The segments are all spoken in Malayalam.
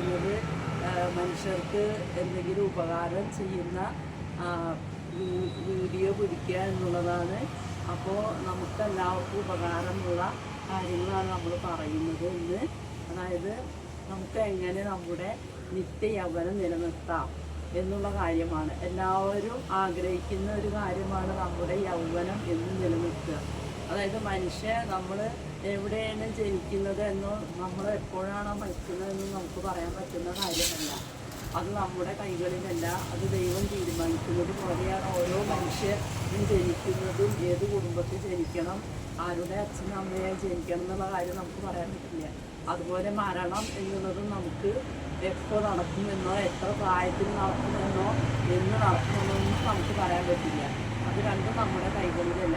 എന്ന് ആ, മനുഷ്യർക്ക് എന്തെങ്കിലും ഉപകാരം ചെയ്യുന്ന വീഡിയോ പിടിക്കുക എന്നുള്ളതാണ്. അപ്പോൾ നമുക്ക് എല്ലാവർക്കും ഉപകാരമുള്ള കാര്യങ്ങളാണ് നമ്മൾ പറയുന്നത് ഇന്ന്. അതായത് നമുക്ക് എങ്ങനെ നമ്മുടെ നിത്യ യൗവനം നിലനിർത്താം എന്നുള്ള കാര്യമാണ്. എല്ലാവരും ആഗ്രഹിക്കുന്ന ഒരു കാര്യമാണ് നമ്മുടെ യൗവനം എന്ന് നിലനിർത്തുക. അതായത് മനുഷ്യ നമ്മൾ എവിടെയാണ് ജനിക്കുന്നത് എന്നോ നമ്മൾ എപ്പോഴാണോ മരിക്കുന്നതെന്ന് നമുക്ക് പറയാൻ പറ്റുന്ന കാര്യമല്ല. അത് നമ്മുടെ കൈകളിലല്ല. അത് ദൈവം തീരുമാനിക്കുന്നത് പോലെയാണ് ഓരോ മനുഷ്യരും ജനിക്കുന്നതും ഏത് കുടുംബത്തിൽ ജനിക്കണം ആരുടെ അച്ഛനും അമ്മയായി ജനിക്കണം എന്നുള്ള കാര്യം നമുക്ക് പറയാൻ പറ്റില്ല. അതുപോലെ മരണം എന്നുള്ളതും നമുക്ക് എപ്പോൾ നടക്കുമെന്നോ എത്ര പ്രായത്തിൽ നടക്കുമെന്നോ എന്ന് നടക്കുമെന്നൊന്നും നമുക്ക് പറയാൻ പറ്റില്ല. അത് രണ്ടും നമ്മുടെ കൈകളിലല്ല.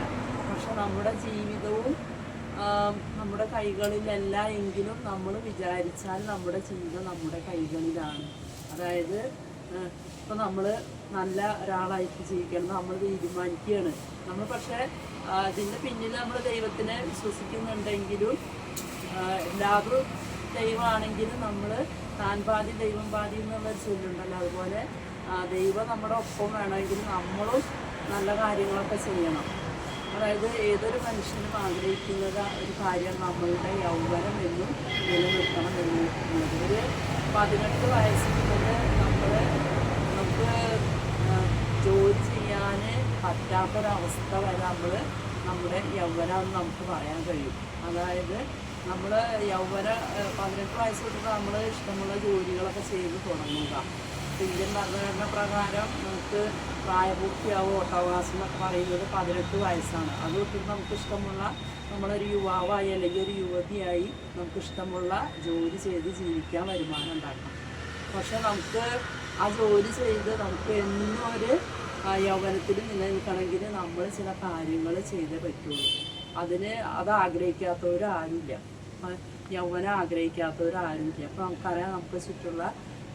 പക്ഷെ നമ്മുടെ ജീവിതവും നമ്മുടെ കൈകളിലല്ല എങ്കിലും നമ്മൾ വിചാരിച്ചാൽ നമ്മുടെ ചിന്ത നമ്മുടെ കൈകളിലാണ്. അതായത് ഇപ്പം നമ്മൾ നല്ല ഒരാളായിട്ട് ജീവിക്കണം നമ്മൾ തീരുമാനിക്കുകയാണ്. നമ്മൾ പക്ഷേ അതിന്റെ പിന്നിൽ നമ്മൾ ദൈവത്തിനെ വിശ്വസിക്കുന്നുണ്ടെങ്കിലും എല്ലാവരും ദൈവമാണെങ്കിലും നമ്മൾ താൻ പാതി ദൈവം പാതി എന്നുള്ളൊരു ചൊല്ലുണ്ടല്ലോ. അതുപോലെ ദൈവം നമ്മുടെ ഒപ്പം വേണമെങ്കിൽ നമ്മളും നല്ല കാര്യങ്ങളൊക്കെ ചെയ്യണം. അതായത് ഏതൊരു മനുഷ്യനും ആഗ്രഹിക്കുന്നത് ഒരു കാര്യം നമ്മളുടെ യൗവനം എന്നും നിലനിർത്തണം എന്നുള്ളത് ഒരു പതിനെട്ട് മുതൽ നമ്മൾ നമുക്ക് ജോലി ചെയ്യാൻ പറ്റാത്തൊരവസ്ഥ വരെ നമ്മൾ നമ്മുടെ യൗവനം നമുക്ക് പറയാൻ കഴിയും. അതായത് നമ്മൾ യൗവന പതിനെട്ട് വയസ്സ് തൊട്ടിട്ട് നമ്മൾ ഇഷ്ടമുള്ള ജോലികളൊക്കെ ചെയ്ത് തുടങ്ങുക. ഇന്ത്യൻ ഭരണഘടന പ്രകാരം നമുക്ക് പ്രായപൂർത്തിയാവും വോട്ടവകാശം എന്നൊക്കെ പറയുന്നത് പതിനെട്ട് വയസ്സാണ്. അത് നമുക്ക് ഇഷ്ടമുള്ള നമ്മളൊരു യുവാവായി അല്ലെങ്കിൽ ഒരു യുവതിയായി നമുക്ക് ഇഷ്ടമുള്ള ജോലി ചെയ്ത് ജീവിക്കാൻ വരുമാനം ഉണ്ടാക്കാം പക്ഷെ നമുക്ക് ആ ജോലി ചെയ്ത് നമുക്ക് എന്നും ഒരു യൗവനത്തിൽ നിലനിൽക്കണമെങ്കിൽ നമ്മൾ ചില കാര്യങ്ങൾ ചെയ്തേ പറ്റുള്ളൂ. അതിന് അത് ആഗ്രഹിക്കാത്തവരാരുമില്ല. യൗവനം ആഗ്രഹിക്കാത്തവരാരുമില്ല. അപ്പോൾ നമുക്കറിയാം നമുക്ക് ചുറ്റുള്ള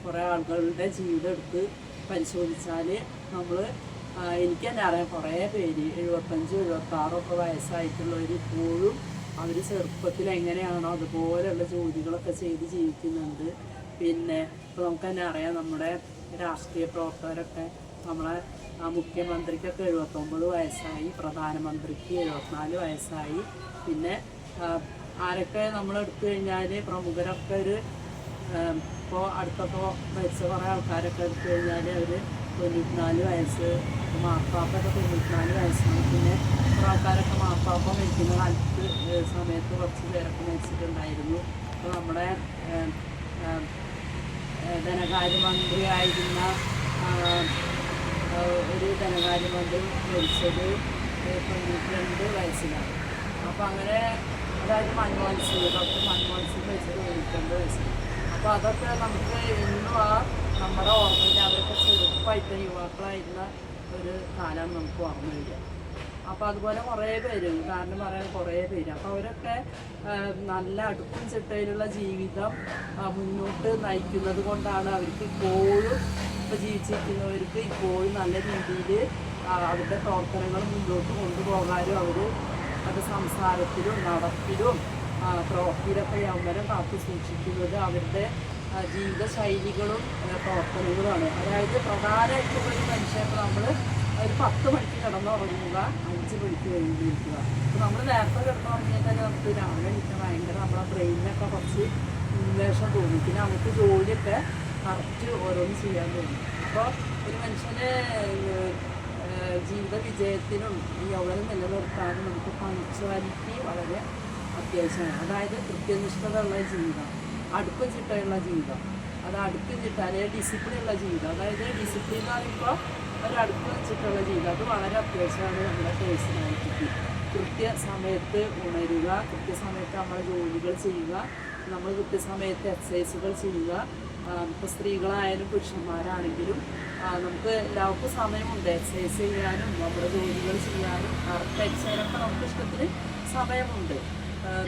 കുറേ ആളുകളുടെ ജീവിതം എടുത്ത് പരിശോധിച്ചാൽ നമ്മൾ എനിക്ക് തന്നെ അറിയാം കുറേ പേര് എഴുപത്തഞ്ച് എഴുപത്താറൊക്കെ വയസ്സായിട്ടുള്ളവർ ഇപ്പോഴും അവർ ചെറുപ്പത്തിൽ എങ്ങനെയാണോ അതുപോലെയുള്ള ജോലികളൊക്കെ ചെയ്ത് ജീവിക്കുന്നുണ്ട്. പിന്നെ ഇപ്പോൾ നമുക്ക് തന്നെ അറിയാം നമ്മുടെ രാഷ്ട്രീയ പ്രവർത്തകരൊക്കെ നമ്മളെ മുഖ്യമന്ത്രിക്കൊക്കെ എഴുപത്തൊമ്പത് വയസ്സായി പ്രധാനമന്ത്രിക്ക് എഴുപത്തിനാല് വയസ്സായി. പിന്നെ ആരൊക്കെ നമ്മൾ എടുത്തു കഴിഞ്ഞാൽ പ്രമുഖരൊക്കെ ഒരു ഇപ്പോൾ അടുത്തൊക്കെ മരിച്ച കുറേ ആൾക്കാരൊക്കെ എടുത്തു കഴിഞ്ഞാൽ അവർ തൊണ്ണൂറ്റിനാല് വയസ്സ് മാപ്പാപ്പൊക്കെ തൊണ്ണൂറ്റിനാല് വയസ്സാണ്. പിന്നെ കുറേ ആൾക്കാരൊക്കെ മാപ്പാപ്പ മരിക്കുന്ന കാലത്ത് സമയത്ത് കുറച്ച് പേരൊക്കെ മരിച്ചിട്ടുണ്ടായിരുന്നു. അപ്പോൾ നമ്മുടെ ധനകാര്യമന്ത്രി ആയിരുന്ന ഒരു ധനകാര്യമന്ത്രി മരിച്ചത് തൊണ്ണൂറ്റി രണ്ട് വയസ്സിലാണ്. അപ്പോൾ അങ്ങനെ അതായത് മൻമോഹൻ സിംഗ് ഡോക്ടർ മൻമോഹൻ സിംഗ് മരിച്ചത് തൊണ്ണൂറ്റി രണ്ട് വയസ്സിൽ അപ്പോൾ അതൊക്കെ നമുക്ക് ഇന്നും ആ നമ്മുടെ ഓർമ്മയിൽ അവരൊക്കെ ചെറുപ്പമായിട്ട് യുവാക്കളായിരുന്ന ഒരു കാലം നമുക്ക് ഓർമ്മ വരിക. അപ്പോൾ അതുപോലെ കുറേ പേര് കാരണം പറയാൻ കുറേ പേര്. അപ്പോൾ അവരൊക്കെ നല്ല അടുക്കും ചിട്ടയിലുള്ള ജീവിതം മുന്നോട്ട് നയിക്കുന്നത് കൊണ്ടാണ് അവർക്ക് ഇപ്പോഴും ഇപ്പോൾ ജീവിച്ചിരിക്കുന്നവർക്ക് ഇപ്പോഴും നല്ല രീതിയിൽ അവരുടെ പ്രവർത്തനങ്ങൾ മുന്നോട്ട് കൊണ്ടുപോകാനും അവർ അത് സംസാരത്തിലും നടപ്പിലും ആ, പ്രവൃത്തിയിലൊക്കെ യൗവനം കാത്തു സൂക്ഷിക്കുന്നത് അവരുടെ ജീവിത ശൈലികളും പ്രവർത്തനങ്ങളുമാണ്. അതായത് പ്രധാനമായിട്ടും ഒരു മനുഷ്യൻ നമ്മൾ ഒരു പത്ത് മണിക്ക് കിടന്നുറങ്ങുക അഞ്ച് മണിക്ക് കഴിഞ്ഞിരിക്കുക അപ്പോൾ നമ്മൾ നേരത്തെ കിടന്നുറങ്ങിയാൽ തന്നെ നമുക്ക് രാവിലെ എണീക്കാൻ ഭയങ്കര നമ്മുടെ ബ്രെയിനിനൊക്കെ കുറച്ച് ഉന്മേഷം തോന്നി. പിന്നെ നമുക്ക് ജോലിയൊക്കെ കറക്റ്റ് ഓരോന്ന് ചെയ്യാൻ തോന്നും. അപ്പോൾ ഒരു മനുഷ്യന് ജീവിത വിജയത്തിനും ഈ യൗവനം നിലനിർത്താനും നമുക്ക് പങ്ക്ച്വാലിറ്റി വളരെ അത്യാവശ്യമാണ്. അതായത് കൃത്യനിഷ്ഠതയുള്ള ജീവിതം അടുക്കും ചിട്ടയുള്ള ജീവിതം അത് അടുക്കും ചിട്ട അല്ലെങ്കിൽ ഡിസിപ്ലിൻ ഉള്ള ജീവിതം. അതായത് ഡിസിപ്ലിൻ എന്ന് പറയുമ്പോൾ ഒരു അടുക്കും വെച്ചിട്ടുള്ള ജീവിതം. അത് വളരെ അത്യാവശ്യമാണ് നമ്മുടെ പേഴ്സണാലിറ്റിക്ക് കൃത്യസമയത്ത് ഉണരുക കൃത്യസമയത്ത് നമ്മുടെ ജോലികൾ ചെയ്യുക നമ്മൾ കൃത്യസമയത്ത് എക്സസൈസുകൾ ചെയ്യുക. ഇപ്പോൾ സ്ത്രീകളായാലും പുരുഷന്മാരാണെങ്കിലും നമുക്ക് എല്ലാവർക്കും സമയമുണ്ട്. എക്സസൈസ് ചെയ്യാനും നമ്മുടെ ജോലികൾ ചെയ്യാനും കറക്റ്റ് അടിച്ചാലൊക്കെ നമുക്ക് ഇഷ്ടത്തിന് സമയമുണ്ട്.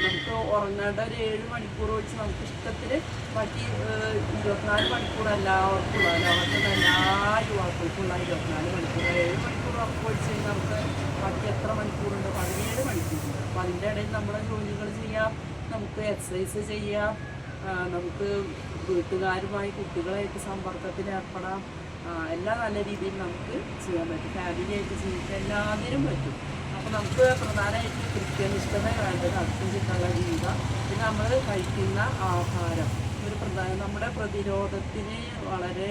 നമുക്ക് ഉറങ്ങേണ്ട ഒരു ഏഴ് മണിക്കൂർ വെച്ച് നമുക്ക് ഇഷ്ടത്തിൽ ബാക്കി ഇരുപത്തിനാല് മണിക്കൂർ എല്ലാവർക്കും ലോകത്തുള്ള എല്ലാ യുവാക്കൾക്കുള്ള ഇരുപത്തിനാല് മണിക്കൂർ. ഏഴ് മണിക്കൂർ ഉറപ്പ് വെച്ച് കഴിഞ്ഞാൽ നമുക്ക് ബാക്കി എത്ര മണിക്കൂറുണ്ട്? പതിനേഴ് മണിക്കൂറുണ്ട് അപ്പം അതിന്റെ ഇടയിൽ നമ്മുടെ ജോലികൾ ചെയ്യാം നമുക്ക് എക്സസൈസ് ചെയ്യാം നമുക്ക് വീട്ടുകാരുമായി കുട്ടികളായിട്ട് സമ്പർക്കത്തിൽ ഏർപ്പെടാം. എല്ലാം നല്ല രീതിയിൽ നമുക്ക് ചെയ്യാൻ പറ്റും. ഫാമിലിയായിട്ട് ജീവിക്കാൻ എല്ലാത്തിനും പറ്റും. നമുക്ക് പ്രധാനമായിട്ട് കൃത്യനിഷ്ഠത വേണ്ടത് അടുപ്പിച്ചിട്ടുള്ള ജീവിതം പിന്നെ നമ്മൾ കഴിക്കുന്ന ആഹാരം. ഒരു പ്രധാന നമ്മുടെ പ്രതിരോധത്തിന് വളരെ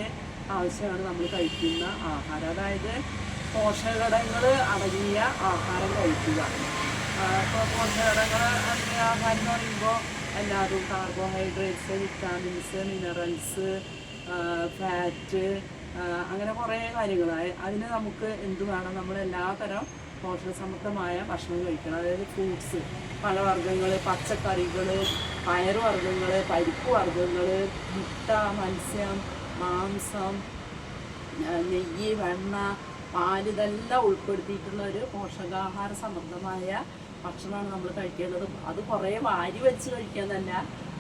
ആവശ്യമാണ് നമ്മൾ കഴിക്കുന്ന ആഹാരം. അതായത് പോഷകഘടകങ്ങൾ അടങ്ങിയ ആഹാരം കഴിക്കുക. ഇപ്പോൾ പോഷകഘടകങ്ങൾ അടങ്ങിയ ആഹാരം എന്ന് പറയുമ്പോൾ എല്ലാവരും കാർബോഹൈഡ്രേറ്റ്സ് വിറ്റാമിൻസ് മിനറൽസ് ഫാറ്റ് അങ്ങനെ കുറേ കാര്യങ്ങൾ അതിന് നമുക്ക് എന്ത് വേണം? നമ്മൾ എല്ലാതരം പോഷകസമൃദ്ധമായ ഭക്ഷണം കഴിക്കണം. അതായത് ഫ്രൂട്ട്സ് പഴവർഗങ്ങൾ പച്ചക്കറികൾ പയറുവർഗങ്ങൾ പരിപ്പ് വർഗങ്ങൾ മുട്ട മത്സ്യം മാംസം നെയ്യ് വെണ്ണ പാൽ ഇതെല്ലാം ഉൾപ്പെടുത്തിയിട്ടുള്ള ഒരു പോഷകാഹാര സമൃദ്ധമായ ഭക്ഷണമാണ് നമ്മൾ കഴിക്കേണ്ടത്. അത് കുറേ വാരി വെച്ച് കഴിക്കാന്നല്ല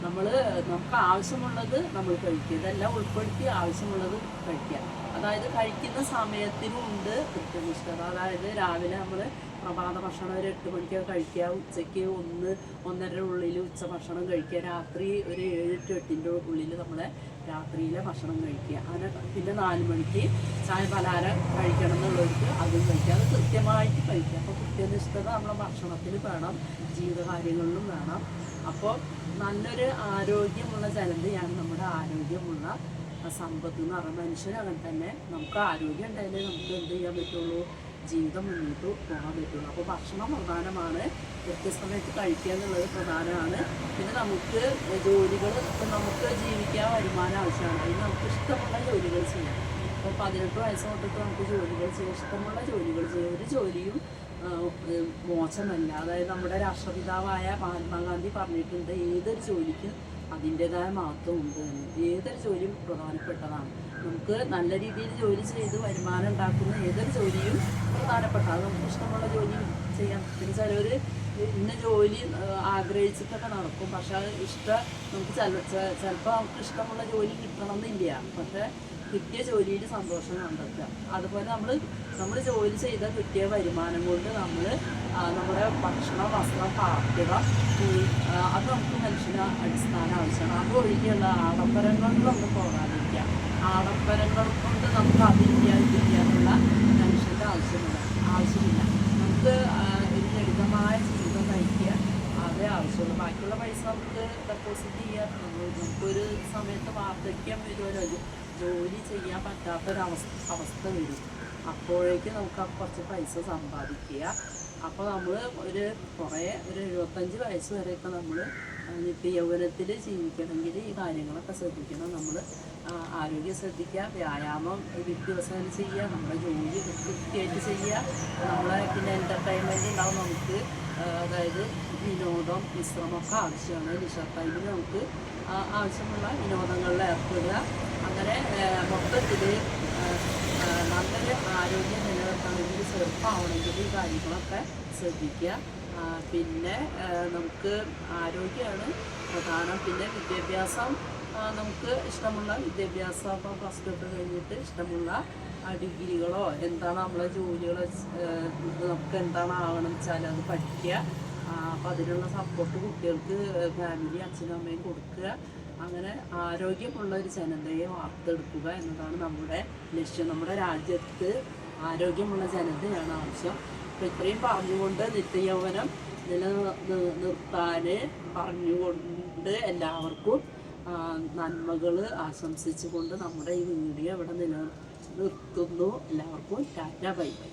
നമ്മൾ നമുക്ക് ആവശ്യമുള്ളത് നമ്മൾ കഴിക്കുക. ഇതെല്ലാം ഉൾപ്പെടുത്തി ആവശ്യമുള്ളത് കഴിക്കുക. അതായത് കഴിക്കുന്ന സമയത്തിനും ഉണ്ട് കൃത്യനിഷ്ഠത. അതായത് രാവിലെ നമ്മൾ പ്രഭാത ഭക്ഷണം ഒരു എട്ട് മണിക്കൊക്കെ കഴിക്കുക. ഉച്ചയ്ക്ക് ഒന്ന് ഒന്നര ഉള്ളിൽ ഉച്ച ഭക്ഷണം കഴിക്കുക. രാത്രി ഒരു ഏഴ് ടു എട്ടിന്റെ ഉള്ളിൽ നമ്മളെ രാത്രിയിലെ ഭക്ഷണം കഴിക്കുക. അങ്ങനെ പിന്നെ നാല് മണിക്ക് ചായ പലഹാരം കഴിക്കണം എന്നുള്ളവർക്ക് അതും കഴിക്കുക. അത് കൃത്യമായിട്ട് കഴിക്കുക. അപ്പോൾ കൃത്യനിഷ്ഠത നമ്മളെ ഭക്ഷണത്തിൽ വേണം. ജീവിതകാര്യങ്ങളിലും വേണം. അപ്പോൾ നല്ലൊരു ആരോഗ്യമുള്ള ജനതയാണ് നമ്മുടെ ആരോഗ്യമുള്ള സമ്പത്ത് എന്ന് പറയുന്നത് മനുഷ്യനങ്ങനെ തന്നെ നമുക്ക് ആരോഗ്യം ഉണ്ടായാലേ നമുക്ക് എന്ത് ചെയ്യാൻ പറ്റുള്ളൂ? ജീവിതം മുന്നോട്ട് പോകാൻ പറ്റുള്ളൂ. അപ്പോൾ ഭക്ഷണം പ്രധാനമാണ്. വ്യത്യസ്തമായിട്ട് കഴിക്കുക എന്നുള്ളത് പ്രധാനമാണ്. പിന്നെ നമുക്ക് ജോലികൾ നമുക്ക് ജീവിക്കാൻ വരുമാനം ആവശ്യമാണ്. അതിന് നമുക്ക് ഇഷ്ടമുള്ള ജോലികൾ ചെയ്യാം. ഇപ്പോൾ പതിനെട്ട് വയസ്സ് തൊട്ടിട്ട് നമുക്ക് ജോലികൾ ചെയ്യാം. ഇഷ്ടമുള്ള ജോലികൾ ചെയ്യാം. ഒരു ജോലിയും മോശമല്ല. അതായത് നമ്മുടെ രാഷ്ട്രപിതാവായ മഹാത്മാഗാന്ധി പറഞ്ഞിട്ടുണ്ട് ഏതൊരു ജോലിക്കും അതിന്റെതായ മഹത്വം ഉണ്ട് എന്ന്. ഏതൊരു ജോലിയും പ്രധാനപ്പെട്ടതാണ്. നമുക്ക് നല്ല രീതിയിൽ ജോലി ചെയ്ത് വരുമാനം ഉണ്ടാക്കുന്ന ഏതൊരു ജോലിയും പ്രധാനപ്പെട്ട അത് നമുക്ക് ഇഷ്ടമുള്ള ജോലി ചെയ്യാം. പിന്നെ ചിലർ ഇന്ന ജോലി ആഗ്രഹിച്ചിട്ടൊക്കെ നടക്കും. പക്ഷെ ഇഷ്ട നമുക്ക് ചില ചിലപ്പോൾ നമുക്ക് ഇഷ്ടമുള്ള ജോലി കിട്ടണമെന്നില്ല. പക്ഷെ കിട്ടിയ ജോലിയിൽ സന്തോഷം കണ്ടെത്തുക. അതുപോലെ നമ്മൾ നമ്മൾ ജോലി ചെയ്ത കിട്ടിയ വരുമാനം കൊണ്ട് നമ്മൾ നമ്മുടെ ഭക്ഷണം വസ്ത്രം പാർപ്പിക ആ, അത് നമുക്ക് മനുഷ്യന് അടിസ്ഥാന ആവശ്യമാണ്. അത് ഒഴികെയുള്ള ആഡംബരങ്ങളിലൊന്നും പോകാതിരിക്കുക. ആഡംബരങ്ങൾ കൊണ്ട് നമുക്ക് അതില്ല മനുഷ്യന്റെ ആവശ്യമില്ല. ആവശ്യമില്ല. നമുക്ക് ഒരു ലളിതമായ ജീവിതം നയിക്കുക. അതേ ആവശ്യമുള്ളൂ. ബാക്കിയുള്ള പൈസ നമുക്ക് ഡെപ്പോസിറ്റ് ചെയ്യാൻ നമുക്കൊരു സമയത്ത് വാർദ്ധക്യം ജോ- ജോലി ചെയ്യാൻ പറ്റാത്തൊരവസ്ഥ അവസ്ഥ വരും. അപ്പോഴേക്ക് നമുക്ക് ആ കുറച്ച് പൈസ സമ്പാദിക്കുക. അപ്പോൾ നമ്മൾ ഒരു കുറേ ഒരു എഴുപത്തഞ്ച് വയസ്സ് വരെയൊക്കെ നമ്മൾ നിത്യ യൗവനത്തിൽ ജീവിക്കണമെങ്കിൽ ഈ കാര്യങ്ങളൊക്കെ ശ്രദ്ധിക്കണം. നമ്മൾ ആരോഗ്യം ശ്രദ്ധിക്കുക വ്യായാമം ദിവസം ചെയ്യുക നമ്മുടെ ജോലി കൃത്യമായിട്ട് ചെയ്യുക നമ്മളെ പിന്നെ എന്റർടൈൻമെന്റ് ഉണ്ടാവും നമുക്ക്. അതായത് വിനോദം വിശ്രമമൊക്കെ ആവശ്യമാണ്. ലിഷർ ടൈമിൽ നമുക്ക് ആവശ്യമുള്ള വിനോദങ്ങളിൽ ഏർപ്പെടുക. അങ്ങനെ മൊത്തത്തിൽ നല്ലൊരു ആരോഗ്യം നിലനിർത്തണമെങ്കിൽ ചെറുപ്പമാവണമെങ്കിൽ ഈ കാര്യങ്ങളൊക്കെ ശ്രദ്ധിക്കുക. പിന്നെ നമുക്ക് ആരോഗ്യമാണ് പ്രധാനം. പിന്നെ വിദ്യാഭ്യാസം നമുക്ക് ഇഷ്ടമുള്ള വിദ്യാഭ്യാസം ഇപ്പോൾ പ്ലസ് ടു ഒക്കെ കഴിഞ്ഞിട്ട് ഇഷ്ടമുള്ള ഡിഗ്രികളോ എന്താണ് നമ്മളെ ജോലികളോ നമുക്ക് എന്താണ് ആവണം വെച്ചാൽ അത് പഠിക്കുക. അപ്പോൾ അതിനുള്ള സപ്പോർട്ട് കുട്ടികൾക്ക് ഫാമിലി അച്ഛനും അമ്മയും കൊടുക്കുക. അങ്ങനെ ആരോഗ്യമുള്ള ഒരു ജനതയെ വാർത്തെടുക്കുക എന്നതാണ് നമ്മുടെ ലക്ഷ്യം. നമ്മുടെ രാജ്യത്ത് ആരോഗ്യമുള്ള ജനതയാണ് ആവശ്യം. അപ്പം ഇത്രയും പറഞ്ഞുകൊണ്ട് നിത്യയൗവനം നിലനിർത്താൻ പറഞ്ഞുകൊണ്ട് എല്ലാവർക്കും നന്മകൾ ആശംസിച്ചുകൊണ്ട് നമ്മുടെ ഈ വീഡിയോ ഇവിടെ നില നിർത്തുന്നു. എല്ലാവർക്കും ടാറ്റ ബൈ ബൈ.